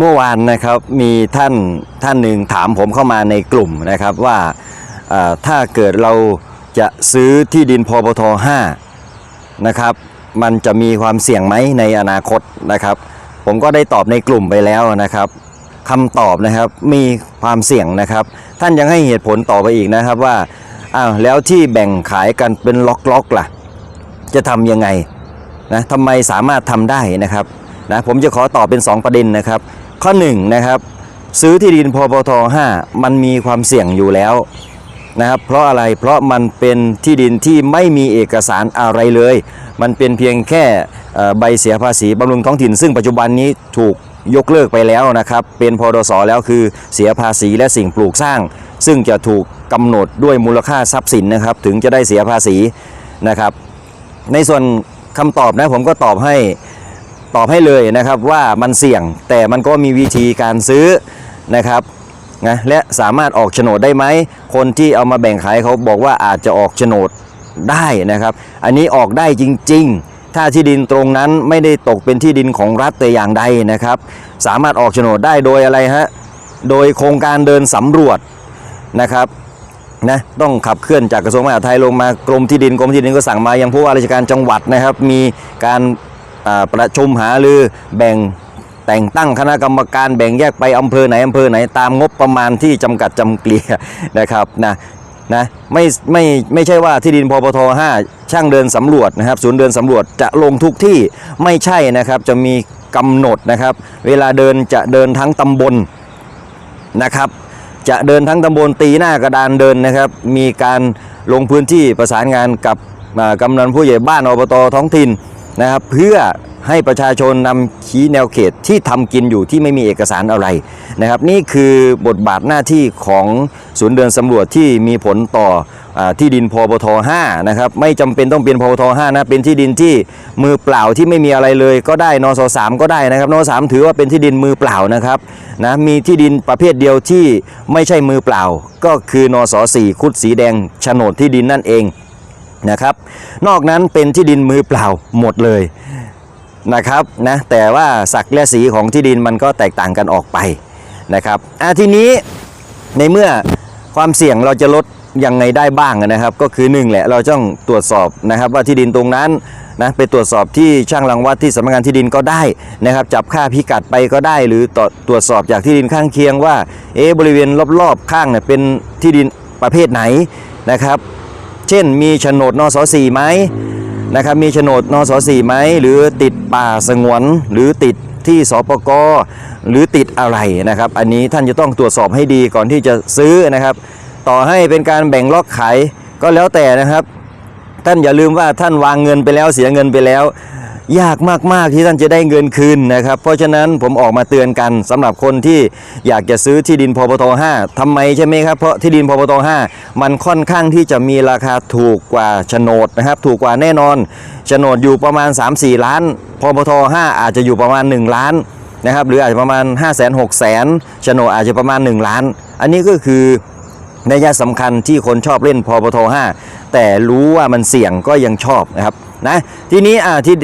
เมื่อวานนะครับมีท่านท่านหนึ่งถามผมเข้ามาในกลุ่มนะครับว่าถ้าเกิดเราจะซื้อที่ดินพปท5นะครับ มันจะมีความเสี่ยงไหมในอนาคตนะครับ ผมก็ได้ตอบในกลุ่มไปแล้วนะครับคำตอบนะครับมีความเสี่ยงนะครับ ท่านยังให้เหตุผลต่อไปอีกนะครับว่าอ้าวแล้วที่แบ่งขายกันเป็นล็อกๆล่ะ จะทำยังไงนะทำไมสามารถทำได้นะครับนะผมจะขอตอบเป็น 2 ประเด็นนะครับ ข้อ1นะครับ ซื้อที่ดินพปท5มันมีความเสี่ยงอยู่แล้วนะครับเพราะอะไรเพราะมันเป็นที่ดินที่ไม่มีเอกสารอะไรเลย มันเป็นเพียงแค่ใบเสียภาษีบำรุงท้องถิ่น ซึ่งปัจจุบันนี้ถูกยกเลิกไปแล้วนะครับ เป็นพดสแล้วคือเสียภาษีและสิ่งปลูกสร้าง ซึ่งจะถูกกำหนดด้วยมูลค่าทรัพย์สินนะครับ ถึงจะได้เสียภาษีนะครับ ในส่วนคำตอบนะผมก็ตอบให้ ตอบให้เลยนะครับว่ามันเสี่ยงแต่มันก็มีวิธีการซื้อนะครับนะและสามารถออกโฉนดได้ไหม คนที่เอามาแบ่งขายเขาบอกว่าอาจจะออกโฉนดได้นะครับ อันนี้ออกได้จริง ๆ ถ้าที่ดินตรงนั้นไม่ได้ตกเป็นที่ดินของรัฐแต่อย่างใดนะครับ สามารถออกโฉนดได้โดยอะไรฮะโดยโครงการเดินสำรวจนะครับนะต้องขับเคลื่อนจากกระทรวงมหาดไทยลงมากรมที่ดินกรมที่ดินก็สั่งมายังผู้ว่าราชการจังหวัดนะครับ มีการ ประชุมหารือแบ่งแต่งตั้งคณะกรรมการแบ่งแยกไปอำเภอไหนอำเภอไหนตามงบประมาณที่จำกัดจำเกลียนะครับนะนะไม่ไม่ไม่ใช่ว่าที่ดินพปท5ช่างเดินสำรวจนะครับศูนย์เดินสำรวจจะลงทุกที่ไม่ใช่นะครับจะมีกำหนดนะครับ เวลาเดินจะเดินทั้งตำบลนะครับจะเดินทั้งตำบลตีหน้ากระดานเดินนะครับ มีการลงพื้นที่ประสานงานกับกำนันผู้ใหญ่บ้านอบตท้องถิ่น นะครับเพื่อให้ประชาชนนำชี้แนวเขตที่ทำกินอยู่ที่ไม่มีเอกสารอะไรนะครับนี่คือบทบาทหน้าที่ของศูนย์เดินสำรวจที่มีผลต่ออที่ดินพปท5นะครับไม่จำเป็นต้องเป็นพปท5นะเป็นที่ดินที่มือเปล่าที่ไม่มีอะไรเลย ก็ได้นส3ก็ได้นะครับนส3ถือว่าเป็นที่ดินมือเปล่านะครับนะมีที่ดินประเภทเดียวที่ไม่ใช่มือเปล่า ก็คือนส4คุดสีแดงโฉนดที่ดินนั่นเอง นะครับ นอกนั้นเป็นที่ดินมือเปล่าหมดเลยนะครับนะแต่ว่าสักและสีของที่ดินมันก็แตกต่างกันออกไปนะครับอะทีนี้ในเมื่อความเสี่ยงเราจะลดยังไงได้บ้างนะครับ ก็คือหนึ่งแหละเราต้องตรวจสอบนะครับว่าที่ดินตรงนั้นนะไปตรวจสอบที่ช่างรังวัดที่สำนักงานที่ดินก็ได้นะครับ จับค่าพิกัดไปก็ได้ หรือตรวจสอบจากที่ดินข้างเคียงว่าเอ๊บริเวณรอบๆข้างเนี่ยเป็นที่ดินประเภทไหนนะครับ เช่น มีโฉนดนสสี่ไหมนะครับมีโฉนดนสสี่ไหมหรือติดป่าสงวนหรือติดที่สปกหรือติดอะไรนะครับ อันนี้ท่านจะต้องตรวจสอบให้ดีก่อนที่จะซื้อนะครับ ต่อให้เป็นการแบ่งล็อกขายก็แล้วแต่นะครับ ท่านอย่าลืมว่าท่านวางเงินไปแล้วเสียเงินไปแล้ว ยากมาก ๆ ที่ท่านจะได้เงินคืนนะครับ เพราะฉะนั้นผมออกมาเตือนกันสำหรับคนที่อยากจะซื้อที่ดินพปท5ทำไมใช่ไหมครับ เพราะที่ดินพปท5มันค่อนข้างที่จะมีราคาถูกกว่าโฉนดนะครับ ถูกกว่าแน่นอนโฉนดอยู่ประมาณ 3-4 ล้านพปท5อาจจะอยู่ประมาณ 1 ล้านนะครับ หรืออาจจะประมาณ 5 0 0 0 0 0 6 0 0 0 0โฉนดอาจจะประมาณ 1 ล้าน อันนี้ก็คือในยะสำคัญที่คนชอบเล่นพปท5แต่รู้ว่ามันเสี่ยงก็ยังชอบนะครับนะทีนี้อ่าที่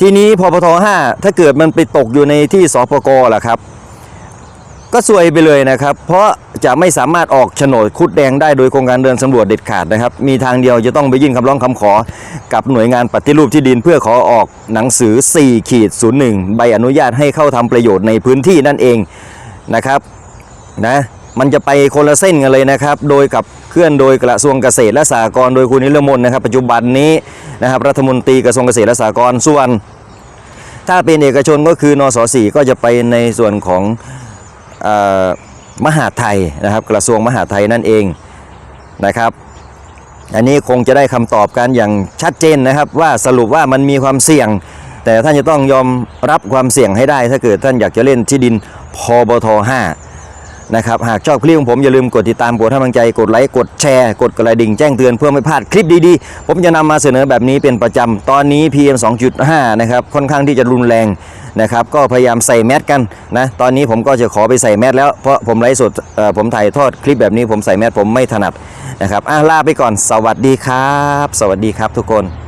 ทีนี้พอปท5ถ้าเกิดมันไปตกอยู่ในที่สปกล่ะครับ ก็สวยไปเลยนะครับ เพราะจะไม่สามารถออกโฉนดคุดแดงได้โดยโครงการเดินสำรวจเด็ดขาดนะครับ มีทางเดียวจะต้องไปยื่นคำร้องคำขอ กับหน่วยงานปฏิรูปที่ดินเพื่อขอออกหนังสือ4ขีด01ใบอนุญาตให้เข้าทำประโยชน์ในพื้นที่นั่นเองนะครับนะ มันจะไปคนละเส้นกันเลยนะครับ โดยกับเคลื่อนโดยกระทรวงเกษตรและสหกรณ์โดยคุณนิรมนนะครับ ปัจจุบันนี้นะครับรัฐมนตรีกระทรวงเกษตรและสหกรณ์ส่วน ถ้าเป็นเอกชนก็คือนสสี่ก็จะไปในส่วนของอมหาไทยนะครับ กระทรวงมหาไทยนั่นเองนะครับ อันนี้คงจะได้คำตอบกันอย่างชัดเจนนะครับ ว่าสรุปว่ามันมีความเสี่ยง แต่ท่านจะต้องยอมรับความเสี่ยงให้ได้ ถ้าเกิดท่านอยากจะเล่นที่ดินพบท5 นะครับหากชอบคลิปของผมอย่าลืมกดติดตามกดให้กำลังใจกดไลค์กดแชร์กดกระดิ่งแจ้งเตือนเพื่อไม่พลาดคลิปดีๆ ผมจะนำมาเสนอแบบนี้เป็นประจำตอนนี้ PM 2.5 นะครับค่อนข้างที่จะรุนแรงนะครับก็พยายามใส่แมสกันนะตอนนี้ผมก็จะขอไปใส่แมสแล้วเพราะผมไลฟ์สดผมถ่ายทอดคลิปแบบนี้ผมใส่แมสผมไม่ถนัดนะครับอะลาไปก่อนสวัสดีครับ สวัสดีครับทุกคน